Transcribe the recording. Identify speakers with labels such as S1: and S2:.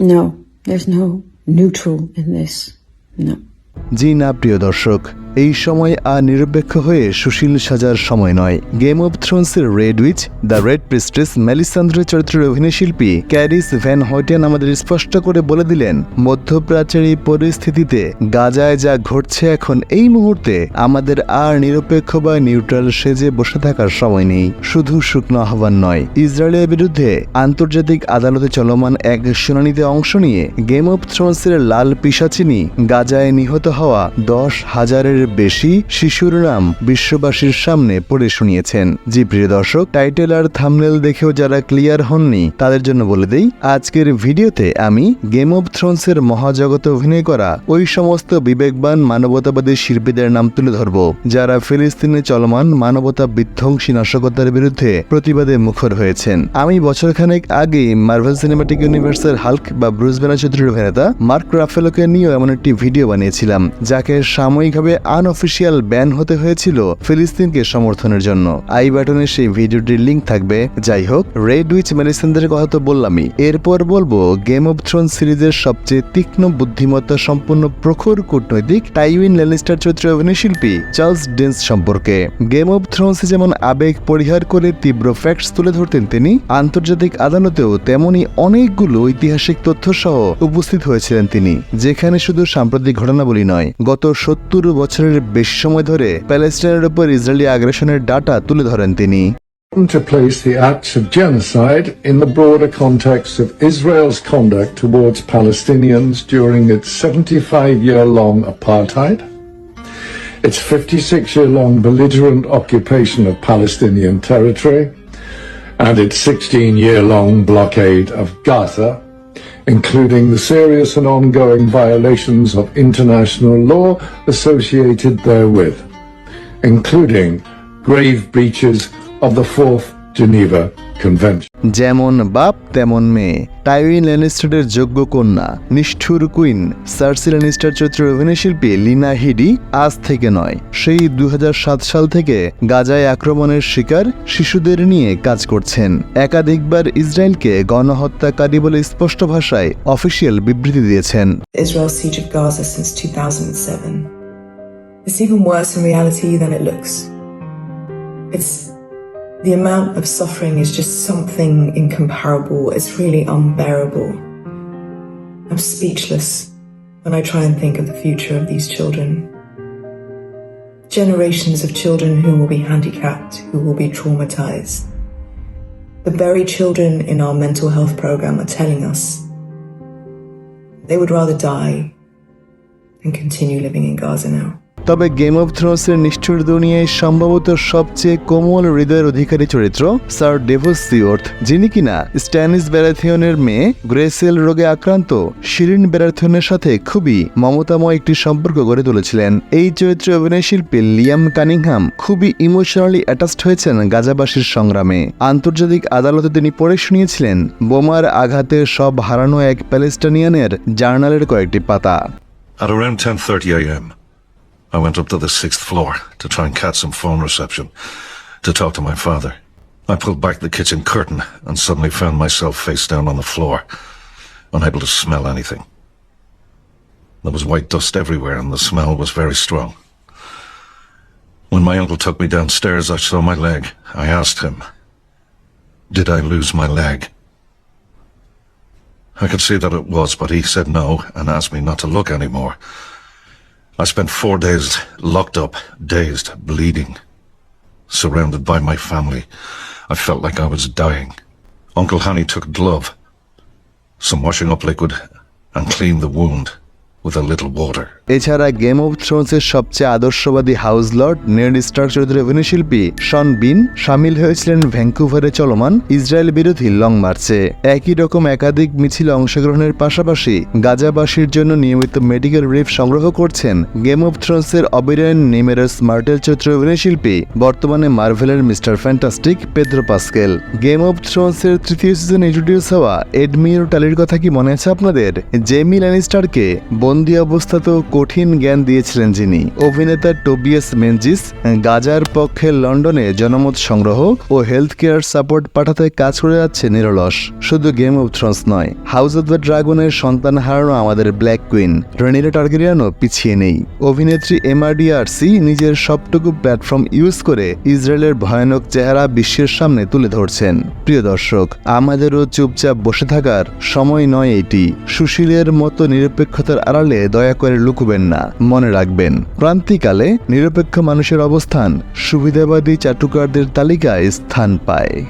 S1: No, there's no neutral in this. No.
S2: জি না প্রিয় দর্শক এই সময় আর নিরপেক্ষ হয়ে সুশীল সাজার সময় নয়। Game of থ্রোনসের red witch the red priestess মেলিসান্দ্রের চরিত্রের অভিনয়শিল্পী ক্যারিস ভ্যান হোয়েটেন আমাদের স্পষ্ট করে বলে দিলেন, মধ্যপ্রাচ্যের এই পরিস্থিতিতে গাজায় যা ঘটছে এখন এই মুহূর্তে আমাদের আর নিরপেক্ষ বা নিউট্রাল সেজে বসে থাকার সময় নেই। শুধু শুকনো আহ্বান নয়। ইসরায়েলের বিরুদ্ধে আন্তর্জাতিক আদালতে চলমান এক শুনানিতে অংশ নিয়ে গেম অব থ্রোনসের লাল পিসাচিনি গাজায় নিহত হওয়া দশ হাজারের বেশি শিশুর নাম বিশ্ববাসীর সামনে পড়ে শুনিয়েছেন। জি প্রিয় দর্শক, টাইটেল আর থামনেল দেখেও যারা ক্লিয়ার হননি, তাদের জন্য বলে দেই, আজকের ভিডিওতে আমি গেম অব থ্রোনসের মহাজগতে অভিনয় করা ওই সমস্ত বিবেকবান মানবতাবাদী শিল্পীদের নাম তুলে ধরব, যারা ফিলিস্তিনে চলমান মানবতা বিধ্বংসী নাশকতার বিরুদ্ধে প্রতিবাদে মুখর হয়েছেন। আমি বছরখানেক আগে মার্ভেল সিনেমাটিক ইউনিভার্সের হাল্ক বা ব্রুস ব্যানার চরিত্রের অভিনেতা মার্ক রাফেলোকে নিয়েও এমন একটি ভিডিও বানিয়েছিলাম, যাকে সাময়িকভাবে আনঅফিসিয়াল ব্যান হতে হয়েছিল ফিলিস্তিনকে সমর্থনের জন্য। আই বাটনে সেই ভিডিওটির লিঙ্ক থাকবে। যাই হোক রেড উইচ মেলিসেন্দের কথা তো বললামই। এরপর বলব গেম অব থ্রোন সিরিজের সবচেয়ে তীক্ষ্ণ বুদ্ধিমত্তা সম্পন্ন প্রখর কূটনৈতিক টাইউইন লেনিস্টার চরিত্রের অভিনয়শিল্পী চার্লস ডেন্স সম্পর্কে। গেম অব থ্রোনসে যেমন আবেগ পরিহার করে তীব্র ফ্যাক্টস তুলে ধরতেন তিনি, আন্তর্জাতিক আদালতেও তেমনি অনেকগুলো ঐতিহাসিক তথ্য সহ উপস্থিত হয়েছিলেন তিনি, যেখানে শুধু সাম্প্রতিক ঘটনাবলী নয়, গত সত্তর বছরের বেশি সময় ধরে প্যালেস্টাইনের উপর ইসরায়েলি আগ্রাসনের ডাটা তুলে ধরেন তিনি
S3: to place the acts of genocide in the broader context of Israel's conduct towards Palestinians during its 75 year long apartheid, its 56 year long belligerent occupation of Palestinian territory, and its 16 year long blockade of Gaza, including the serious and ongoing violations of international law associated therewith, including grave breaches of the Fourth Geneva Convention.
S2: যেমন বাপ তেমন মেয়ে টাইউইন ল্যানিস্টারের যোগ্য কন্যা নিষ্ঠুর queen সার্সি Lannister চরিত্রের অভিনয়শিল্পী লিনা হিডি আজ থেকে নয় সেই দু হাজার সাত সাল থেকে গাজায় আক্রমণের শিকার শিশুদের নিয়ে কাজ করছেন একাধিকবার ইসরায়েলকে গণহত্যাকারী বলে স্পষ্ট ভাষায় অফিসিয়াল বিবৃতি দিয়েছেন
S4: Israel's siege of Gaza since 2007. It's even worse in reality than it looks. It's the amount of suffering is just something incomparable. It's really unbearable. I'm speechless when I try and think of the future of these children. Generations of children who will be handicapped, who will be traumatized. The very children in our mental health program are telling us they would rather die than continue living in Gaza now.
S2: তবে game of থ্রোনসের নিষ্ঠুর দুনিয়ায় সম্ভবত সবচেয়ে কোমল হৃদয়ের অধিকারী চরিত্র sir DeVos সিওর্থ যিনি কিনা স্ট্যানিস ব্যারাথিয়নের মেয়ে গ্রেসেল রোগে আক্রান্ত শিরিন ব্যারাথিয়নের সাথে খুবই মমতাময় একটি সম্পর্ক গড়ে তুলেছিলেন এই চরিত্রে অভিনয়শিল্পী লিয়াম কানিংহাম খুবই ইমোশনালি অ্যাটাচড হয়েছেন গাজাবাসীর সংগ্রামে আন্তর্জাতিক আদালতে তিনি পড়ে শুনিয়েছিলেন বোমার আঘাতে সব হারানো এক প্যালেস্টানিয়ানের জার্নালের কয়েকটি পাতা
S5: At around 10.30 a.m., I went up to the sixth floor to try and catch some phone reception to talk to my father. I pulled back the kitchen curtain and suddenly found myself face down on the floor, unable to smell anything. There was white dust everywhere and the smell was very strong. When my uncle took me downstairs, I saw my leg. I asked him, Did I lose my leg? I could see that it was, but he said no and asked me not to look anymore. I spent four days locked up, dazed, bleeding, surrounded by my family. I felt like I was dying. Uncle Hanny took glove, some washing up liquid, and cleaned the wound with a little water.
S2: এছাড়া game of থ্রোনসের সবচেয়ে আদর্শবাদী house lord Ned Stark চরিত্রের অভিনয়শিল্পী শন বিন সামিল হয়েছিলেন ভ্যাঙ্কুভারে চলমান Israel বিরোধী লং মার্চে একই রকম একাধিক মিছিলে অংশগ্রহণের পাশাপাশি গাজাবাসীর জন্য নিয়মিত মেডিকেল রিলিফ সংগ্রহ করছেন গেম অব থ্রোনসের অবিরায়ন নিমেরাস মার্টেল চরিত্রের অভিনয়শিল্পী, বর্তমানে মার্ভেলের mister fantastic Pedro Pascal game of থ্রোনসের তৃতীয় সিজন ইন্ট্রোডিউস হওয়া এডমির টালির কথা কি মনে আছে আপনাদের? জেমি ল্যানিস্টারকে বন্দি অবস্থাতেও কঠিন জ্ঞান দিয়েছিলেন যিনি। অভিনেতা টোবিয়াস মেনজিস, গাজার পক্ষে লন্ডনে জনমত সংগ্রহ ও হেলথ কেয়ার সাপোর্ট পাঠাতে কাজ করে যাচ্ছে নিরলস। শুধু গেম অফ থ্রোনস নয় হাউস অব দ্য ড্রাগনের সন্তান হারানো আমাদের ব্ল্যাক কুইন রনিরা টার্গেরিয়ানও পিছিয়ে নেই। অভিনেত্রী এমআরডিআরসি নিজের সবটুকু প্ল্যাটফর্ম ইউজ করে ইসরায়েলের ভয়ানক চেহারা বিশ্বের সামনে তুলে ধরছেন। প্রিয় দর্শক, আমাদেরও চুপচাপ বসে থাকার সময় নয় এটি। সুশীলের মতো নিরপেক্ষতার আড়ালে দয়া করে লুকুবেন না, মনে রাখবেন। ক্রান্তিকালে নিরপেক্ষ মানুষের অবস্থান সুবিধাবাদী চাটুকারদের তালিকায় স্থান পায়।